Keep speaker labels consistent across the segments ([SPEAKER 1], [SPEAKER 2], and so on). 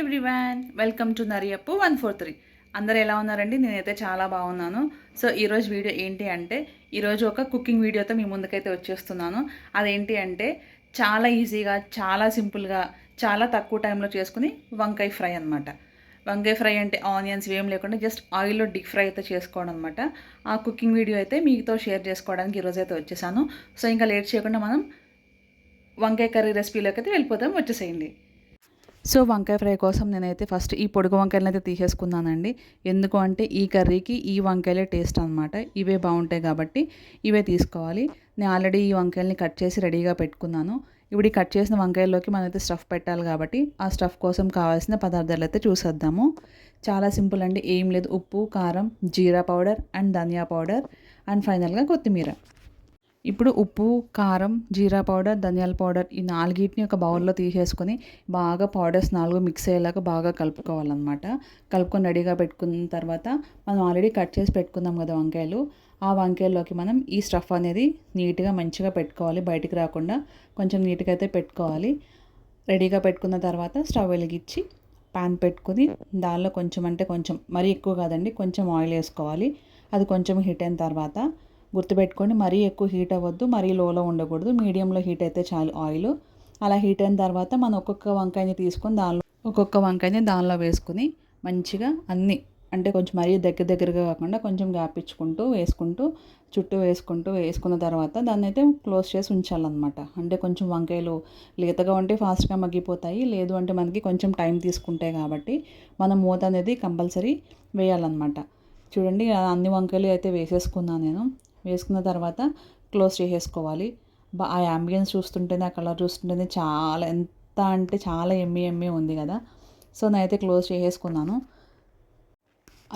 [SPEAKER 1] Everyone welcome to నరియప్పు one four three. అందరు ఎలా ఉన్నారండి? నేనైతే చాలా బాగున్నాను. సో ఈరోజు వీడియో ఏంటి అంటే ఈరోజు ఒక కుకింగ్ వీడియోతో మీ ముందుకైతే వచ్చేస్తున్నాను. అదేంటి అంటే చాలా ఈజీగా చాలా సింపుల్గా చాలా తక్కువ టైంలో చేసుకుని వంకాయ ఫ్రై అనమాట వంకాయ ఫ్రై అంటే ఆనియన్స్ ఏం లేకుండా జస్ట్ ఆయిల్లో డీప్ ఫ్రై అయితే చేసుకోవడం అనమాట ఆ కుకింగ్ వీడియో అయితే మీతో షేర్ చేసుకోవడానికి ఈరోజు అయితే వచ్చేసాను. సో ఇంకా లేట్ చేయకుండా మనం వంకాయ కర్రీ రెసిపీలోకి అయితే వెళ్ళిపోతాం వచ్చేసేయండి. సో వంకాయ ఫ్రై కోసం నేనైతే ఫస్ట్ ఈ పొడుగు వంకాయలను అయితే తీసేసుకున్నానండి. ఎందుకు అంటే ఈ కర్రీకి ఈ వంకాయలే టేస్ట్ అనమాట ఇవే బాగుంటాయి కాబట్టి ఇవే తీసుకోవాలి. నేను ఆల్రెడీ ఈ వంకాయల్ని కట్ చేసి రెడీగా పెట్టుకున్నాను. ఇప్పుడు ఈ కట్ చేసిన వంకాయల్లోకి మనమైతే స్టఫ్ పెట్టాలి కాబట్టి ఆ స్టఫ్ కోసం కావాల్సిన పదార్థాలు అయితే చూసేద్దాము. చాలా సింపుల్ అండి. ఏం లేదు. ఉప్పు కారం జీరా పౌడర్ అండ్ ధనియా పౌడర్ అండ్ ఫైనల్గా కొత్తిమీర. ఇప్పుడు ఉప్పు కారం జీరా పౌడర్ ధనియాల పౌడర్ ఈ నాలుగింటిని ఒక బౌల్లో తీసేసుకొని బాగా పౌడర్స్ నాలుగు మిక్స్ అయ్యేలాగా బాగా కలుపుకోవాలన్నమాట. కలుపుకొని రెడీగా పెట్టుకున్న తర్వాత మనం ఆల్రెడీ కట్ చేసి పెట్టుకున్నాం కదా వంకాయలు. ఆ వంకాయల్లోకి మనం ఈ స్టఫ్ అనేది నీట్గా మంచిగా పెట్టుకోవాలి. బయటికి రాకుండా కొంచెం నీట్గా అయితే పెట్టుకోవాలి. రెడీగా పెట్టుకున్న తర్వాత స్టవ్ వెలిగించి పాన్ పెట్టుకుని దానిలో కొంచెం అంటే కొంచెం మరీ ఎక్కువ కాదండి కొంచెం ఆయిల్ వేసుకోవాలి. అది కొంచెం హీట్ అయిన తర్వాత గుర్తుపెట్టుకోండి మరీ ఎక్కువ హీట్ అవ్వద్దు మరీ లోలో ఉండకూడదు. మీడియంలో హీట్ అయితే చాలు ఆయిల్. అలా హీట్ అయిన తర్వాత మనం ఒక్కొక్క వంకాయని తీసుకొని దానిలో ఒక్కొక్క వంకాయని దానిలో వేసుకుని మంచిగా అన్ని అంటే కొంచెం మరీ దగ్గర దగ్గరగా కాకుండా కొంచెం గ్యాప్ ఇచ్చుకుంటూ వేసుకుంటూ చుట్టూ వేసుకుంటూ వేసుకున్న తర్వాత దాన్ని అయితే క్లోజ్ చేసి ఉంచాలన్నమాట. అంటే కొంచెం వంకాయలు లేతగా ఉంటే ఫాస్ట్గా మగ్గిపోతాయి లేదు అంటే మనకి కొంచెం టైం తీసుకుంటాయి కాబట్టి మనం మూత అనేది కంపల్సరీ వేయాలన్నమాట. చూడండి అన్ని వంకాయలు అయితే వేసేసుకున్నాను నేను. వేసుకున్న తర్వాత క్లోజ్ చేసేసుకోవాలి. ఆ యాంబియన్స్ చూస్తుంటేనే ఆ కలర్ చూస్తుంటేనే చాలా ఎంత అంటే చాలా ఎమ్మి ఎమ్మి ఉంది కదా. సో నేనైతే క్లోజ్ చేసేసుకున్నాను.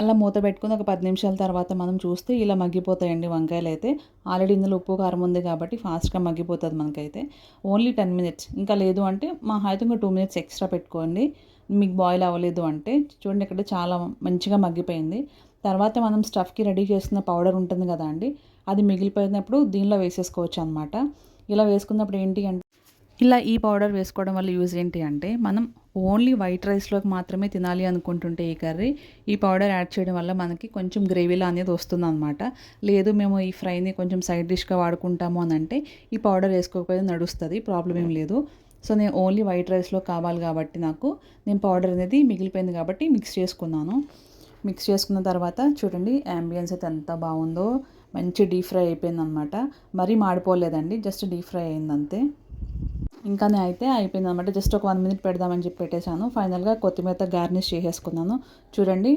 [SPEAKER 1] అలా మూత పెట్టుకుని ఒక పది నిమిషాల తర్వాత మనం చూస్తే ఇలా మగ్గిపోతాయండి వంకాయలు అయితే. ఆల్రెడీ ఇందులో ఉప్పు కారం ఉంది కాబట్టి ఫాస్ట్గా మగ్గిపోతుంది మనకైతే. Only ten minutes. ఇంకా లేదు అంటే మా అయితే ఇంకా టూ మినిట్స్ ఎక్స్ట్రా పెట్టుకోండి. మీకు బాయిల్ అవ్వలేదు అంటే చూడండి ఇక్కడ చాలా మంచిగా మగ్గిపోయింది. తర్వాత మనం స్టఫ్కి రెడీ చేసిన పౌడర్ ఉంటుంది కదా అండి అది మిగిలిపోయినప్పుడు దీనిలో వేసేసుకోవచ్చు అనమాట ఇలా వేసుకున్నప్పుడు ఏంటి అంటే ఇలా ఈ పౌడర్ వేసుకోవడం వల్ల యూజ్ ఏంటి అంటే మనం ఓన్లీ వైట్ రైస్లోకి మాత్రమే తినాలి అనుకుంటుంటే ఈ కర్రీ ఈ పౌడర్ యాడ్ చేయడం వల్ల మనకి కొంచెం గ్రేవీలా అనేది వస్తుంది అనమాట లేదు మేము ఈ ఫ్రైని కొంచెం సైడ్ డిష్గా వాడుకుంటాము అని అంటే ఈ పౌడర్ వేసుకోకపోతే నడుస్తుంది ప్రాబ్లం ఏం లేదు. సో నేను ఓన్లీ వైట్ రైస్లో కావాలి కాబట్టి నాకు నేను పౌడర్ అనేది మిగిలిపోయింది కాబట్టి మిక్స్ చేసుకున్నాను. మిక్స్ చేసుకున్న తర్వాత చూడండి యాంబియన్స్ అయితే ఎంత బాగుందో. మంచి డీప్ ఫ్రై అయిపోయిందనమాట మరీ మాడిపోలేదండి జస్ట్ డీప్ ఫ్రై అయిందంతే. ఇంకా అయితే అయిపోయింది అనమాట జస్ట్ ఒక వన్ మినిట్ పెడదామని చెప్పి పెట్టేశాను. ఫైనల్గా కొత్తిమీర గార్నిష్ చేసేసుకున్నాను. చూడండి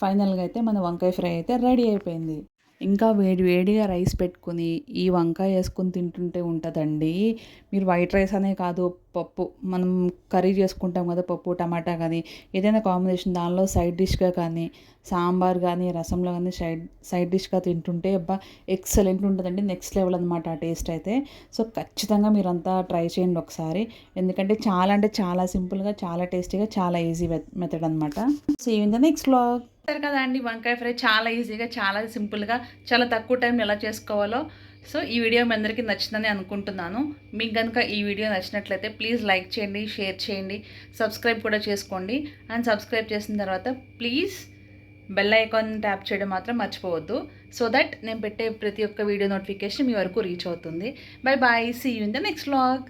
[SPEAKER 1] ఫైనల్గా అయితే మన వంకాయ ఫ్రై అయితే రెడీ అయిపోయింది. ఇంకా వేడి వేడిగా రైస్ పెట్టుకుని ఈ వంకాయ వేసుకుని తింటుంటే ఉంటుందండి. మీరు వైట్ రైస్ అనే కాదు పప్పు. మనం కర్రీ చేసుకుంటాం కదా పప్పు టమాటా కానీ ఏదైనా కాంబినేషన్ దానిలో సైడ్ డిష్గా కానీ సాంబార్ కానీ రసంలో కానీ సైడ్ సైడ్ డిష్గా తింటుంటే అబ్బా ఎక్సలెంట్ ఉంటుందండి. నెక్స్ట్ లెవెల్ అనమాట ఆ టేస్ట్ అయితే. సో ఖచ్చితంగా మీరంతా ట్రై చేయండి ఒకసారి. ఎందుకంటే చాలా అంటే చాలా సింపుల్గా చాలా టేస్టీగా చాలా ఈజీ మెథడ్ అనమాట so in the next blog సరే కదా అండి వంకాయ ఫ్రై చాలా ఈజీగా చాలా సింపుల్గా చాలా తక్కువ టైంలో ఎలా చేసుకోవాలో. సో ఈ వీడియో మీ అందరికీ నచ్చిందని అనుకుంటున్నాను. మీకు కనుక ఈ వీడియో నచ్చినట్లయితే ప్లీజ్ లైక్ చేయండి షేర్ చేయండి సబ్స్క్రైబ్ కూడా చేసుకోండి. అండ్ సబ్స్క్రైబ్ చేసిన తర్వాత ప్లీజ్ బెల్ ఐకాన్ ట్యాప్ చేయడం మాత్రం మర్చిపోవద్దు. సో దట్ నేను పెట్టే ప్రతి ఒక్క వీడియో నోటిఫికేషన్ మీ వరకు రీచ్ అవుతుంది. Bye bye see you in the next vlog.